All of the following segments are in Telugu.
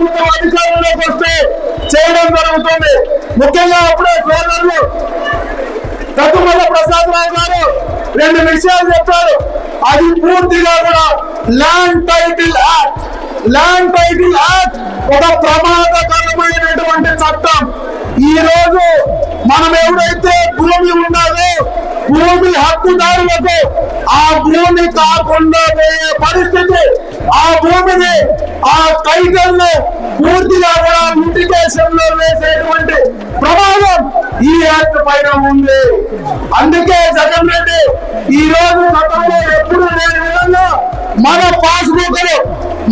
ప్రభుత్వం అధికారంలోకి వస్తే చేయడం జరుగుతుంది. ముఖ్యంగా అప్పుడే సోదరులు కట్టుమల్ల ప్రసాద్ రావు గారు రెండు విషయాలు చెప్పారు. అది పూర్తిగా కూడా land title act land title act ఒక ప్రమాదకరమైనటువంటి చట్టం. ఈ రోజు మనం ఎవరైతే భూమి ఉన్నదో భూమి హక్కుదారులకు ఆ భూమి కాకుండా పోయే పరిస్థితి ఆ భూమిని ఆ టైటిల్ను పూర్తిగా కూడా లిటిగేషన్లో వేసేటువంటి ప్రమాదం ఈ యాక్ట్ పైన ఉంది. అందుకే జగన్ రెడ్డి ఈ రోజు గతంలో ఎప్పుడు లేని విధంగా మన పాస్బుక్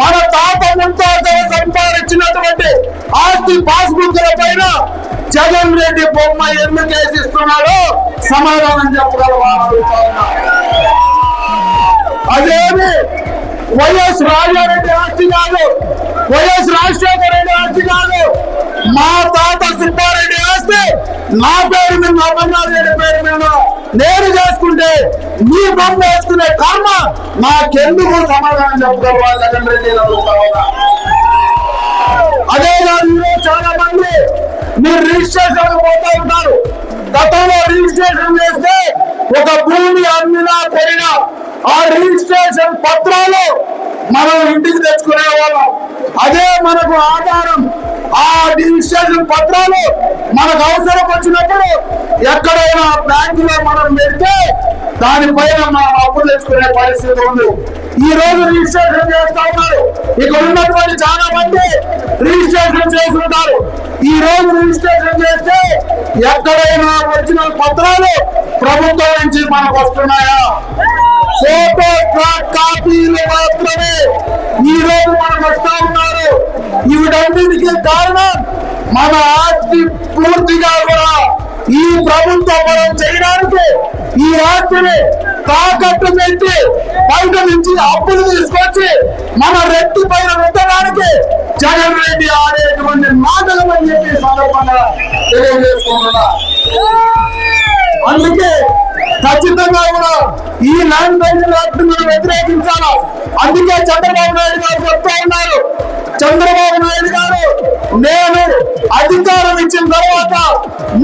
మన తాత ముంతా సంపాదించినటువంటి ఆస్తి పాస్బుక్ పైన జగన్ రెడ్డి బొమ్మ ఎందుకు వేసిస్తున్నాడో సమాధానం చెప్పగలవారు అదేమి? వైఎస్ రాజారెడ్డి ఆస్తి కాదు. వైఎస్ రాజశేఖర రెడ్డి ఆస్తి కాదు. మా తాత సుబ్బారెడ్డి ఆస్తి. నా పేరు మీద అమర్నాథ్ రెడ్డి పేరు మీద నేను చేసుకుంటే మీ బొమ్మ వేసుకునే కర్మ నాకెందుకు సమాధానం చెప్పగలవా జగన్ రెడ్డి అదే కాదు చాలా మంది మీరు రిజిస్ట్రేషన్ పోతా ఉంటారు. గతంలో రిజిస్ట్రేషన్ చేస్తే ఒక భూమి అమ్మినా పోయినా ఆ రిజిస్ట్రేషన్ పత్రాలు మనం ఇంటికి తెచ్చుకునే వాళ్ళం అదే మనకు ఆధారం. ఆ రిజిస్ట్రేషన్ పత్రాలు మనకు అవసరం వచ్చినప్పుడు ఎక్కడైనా బ్యాంకులో మనం పెడితే దానిపైన మనం అప్పు తెచ్చుకునే పరిస్థితి ఉంది. ఈ రోజు రిజిస్ట్రేషన్ చేస్తా ఉన్నారు. ఇక్కడ ఉన్నటువంటి చాలా మంది రిజిస్ట్రేషన్ చేస్తుంటారు. ఈ రోజు రిజిస్ట్రేషన్ చేస్తే ఎక్కడైనా ఒరిజినల్ పత్రాలు ప్రభుత్వం నుంచి మనకు వస్తున్నాయా? ఫోటో కాపీలు మాత్రమే ఈ రోజు మనకు వస్తా ఉన్నారు. ఇవిటన్నిటికీ కారణం మన ఆస్తి పూర్తిగా కూడా ఈ ప్రభుత్వం మనం చేయడానికి ఈ ఆస్తిని తాకట్టు పెట్టి బయట నుంచి అప్పులు తీసుకొచ్చి మన రెట్టి పైన ఉండడానికి జగన్ రెడ్డి ఆడేటువంటి మాటలు అని చెప్పి సందర్భంగా తెలియజేసుకుంటున్నా. అందుకే ఖచ్చితంగా కూడా ఈ ల్యాండ్ టైటిల్ యాక్ట్ మనం వ్యతిరేకించాలి? అందుకే చంద్రబాబు నాయుడు గారు చెప్తా ఉన్నారు. చంద్రబాబు నాయుడు గారు నేను అధికారం ఇచ్చిన తర్వాత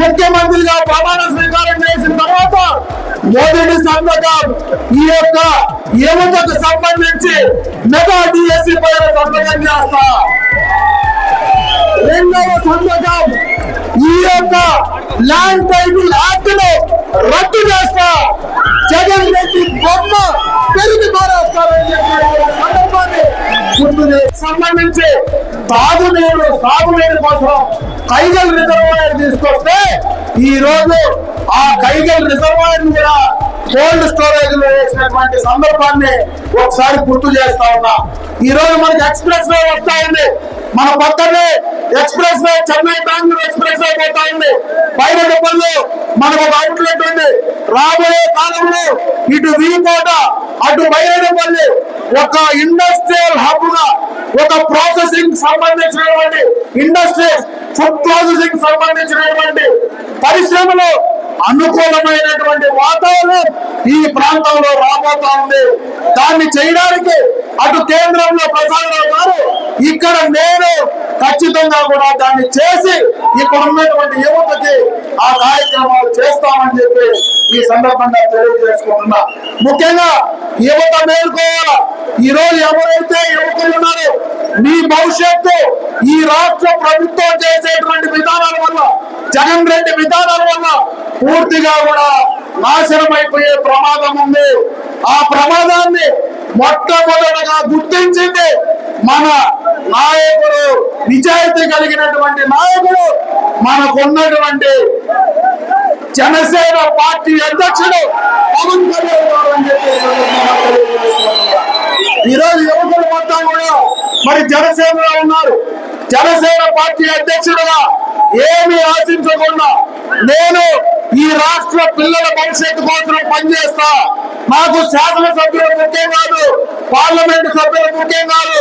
ముఖ్యమంత్రిగా ప్రమాణ స్వీకారం చేసిన తర్వాత మొదటి సంతకం ఈ యొక్క యువతకు సంబంధించి మెగా డిఎస్సి పైన సంతకం చేస్తా. రెండవ సంతకం ఈ యొక్క ల్యాండ్ టైటిల్ యాక్ట్ సంబంధించి తాగునీరు సాగునీరు కోసం కైగల్ రిజర్వాయర్ తీసుకొస్తే ఈ రోజు ఆ కైగల్ రిజర్వాయర్ కూడా కోల్డ్ స్టోరేజ్లో వేసినటువంటి సందర్భాన్ని ఒకసారి గుర్తు చేస్తా ఉన్నా. ఈ రోజు మనకి ఎక్స్ప్రెస్ వే వస్తా ఉంది. మన పక్కనే expressway Chennai Bengaluru expressway పోతా ఉంది. పైన మనకు ఒక రాబోయే కాలంలో ఇటు వీకోట అటు బయలుపల్లి ఒక ఇండస్ట్రియల్ హబ్గా ఒక ప్రాసెసింగ్ సంబంధించినటువంటి ఇండస్ట్రీస్ ఫుడ్ ప్రాసెసింగ్ సంబంధించినటువంటి పరిశ్రమలు అనుకూలమైనటువంటి వాతావరణం ఈ ప్రాంతంలో రాబోతా ఉంది. దాన్ని చేయడానికి అటు కేంద్రంలో ప్రసాదరావు గారు ఇక్కడ నేను ఖచ్చితంగా కూడా దాన్ని చేసి ఇక్కడ ఉన్నటువంటి యువతకి ఆ కార్యక్రమాలు చేస్తామని చెప్పి ఈ సందర్భంగా తెలియజేసుకుంటున్నా. ముఖ్యంగా యువత మేల్కోవాలా? ఈ రోజు ఎవరైతే యువకులు ఉన్నారో మీ భవిష్యత్తు ఈ రాష్ట్ర ప్రభుత్వం చేసేటువంటి విధానాల వల్ల జగన్ రెడ్డి విధానాల వల్ల పూర్తిగా కూడా నాశనమైపోయే అయిపోయే ప్రమాదం ఉంది. ఆ ప్రమాదాన్ని మొట్టమొదటగా గుర్తించింది మన నాయకుడు నిజాయితీ కలిగినటువంటి నాయకుడు మనకున్నటువంటి జనసేన పార్టీ అధ్యక్షుడు పవన్ కళ్యాణ్ గారు అని చెప్పి ఈరోజు యువకులు మొత్తం కూడా మరి జనసేనలో ఉన్నారు. జనసేన పార్టీ అధ్యక్షుడుగా ఏమి ఆశించకుండా నేను ఈ రాష్ట్ర పిల్లల భవిష్యత్తు కోసం పనిచేస్తా. నాకు శాసనసభ్యులు ముఖ్యం కాదు. పార్లమెంట్ సభ్యులు ముఖ్యం కాదు.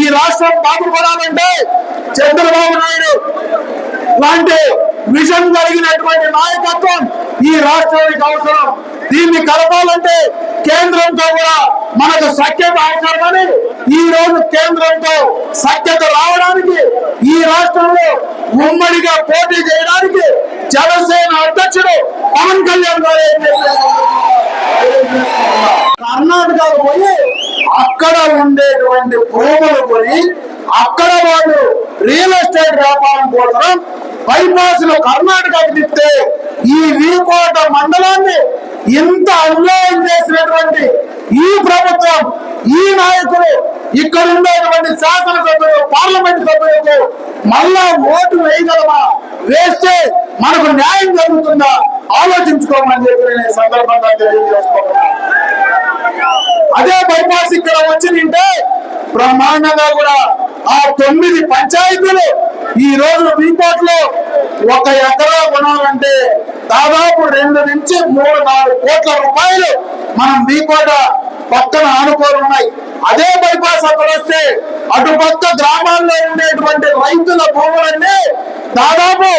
ఈ రాష్ట్రం బాగుపడాలంటే చంద్రబాబు నాయుడు లాంటి విజన్ కలిగినటువంటి నాయకత్వం ఈ రాష్ట్రానికి అవసరం. దీన్ని కలపాలంటే కేంద్రంతో కూడా మనకు సఖ్యత అవసరమని ఈ రోజు కేంద్రంతో సఖ్యత రావడానికి ఈ రాష్ట్రంలో ఉమ్మడిగా పోటీ చేయడానికి జనసేన అధ్యక్షుడు పవన్ కళ్యాణ్ గారు కర్ణాటక పోయి అక్కడ ఉండేటువంటి భూములు పోయి అక్కడ వాళ్ళు రియల్ ఎస్టేట్ వ్యాపారం కోసం బైపాస్లో కర్ణాటకకు తిప్పితే ఈ వీకోట మండలాన్ని ఇంత అన్యాయం చేసినటువంటి ఈ ప్రభుత్వం ఈ నాయకులు ఇక్కడ ఉండేటువంటి శాసనసభ్యులు పార్లమెంట్ సభ్యులకు మళ్ళా ఓటు వేయగలమా? వేస్తే మనకు న్యాయం జరుగుతుందా? ఆలోచించుకోమని చెప్పి నేను సందర్భంగా తెలియజేసుకోవాలి అదే బైపాస్ ఇక్కడ వచ్చి నింటే బ్రహ్మాండంగా కూడా ఆ తొమ్మిది పంచాయతీలు ఈ రోజు వీకోట్లో ఒక ఎకరా కొనాలంటే దాదాపు రెండు నుంచి మూడు నాలుగు కోట్ల రూపాయలు మనం వీకోట పక్కన ఆనుకోని ఉన్నాయి. అదే బైపాస్ అక్కడ వస్తే అటుపక్క గ్రామాల్లో ఉండేటువంటి రైతుల భూములన్నీ దాదాపు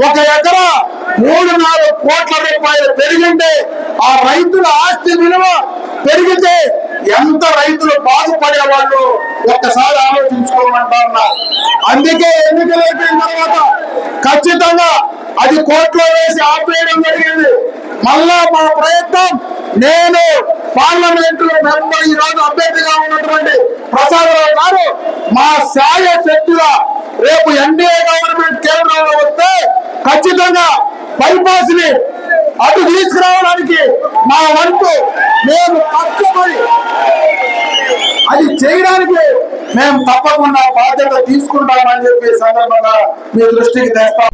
ఒక ఎకరా మూడు నాలుగు కోట్ల రూపాయలు పెరిగింటే ఆ రైతుల ఆస్తి విలువ పెరిగితే ఎంత రైతులు బాగుపడే వాళ్ళు ఒక్కసారి ఆలోచించుకోమంటా ఉన్నారు అందుకే ఎన్నికలు అయిపోయిన తర్వాత ఖచ్చితంగా అది కోర్టులో వేసి ఆపేయడం జరిగింది. మళ్ళా మా ప్రయత్నం నేను పార్లమెంట్లో మెంబర్ ఈ రోజు అభ్యర్థిగా ఉన్నటువంటి ప్రసాదరావు గారు మా సాయ శక్తిగా రేపు ఎన్డీఏ గవర్నమెంట్ కేంద్రంలో వస్తే ఖచ్చితంగా బైపాస్ని అటు తీసుకురావడానికి మా వంతు మేము కష్టపడి అది చేయడానికి మేము తప్పకుండా బాధ్యత తీసుకుంటామని చెప్పి సందర్భంగా మీ దృష్టికి తెస్తాం.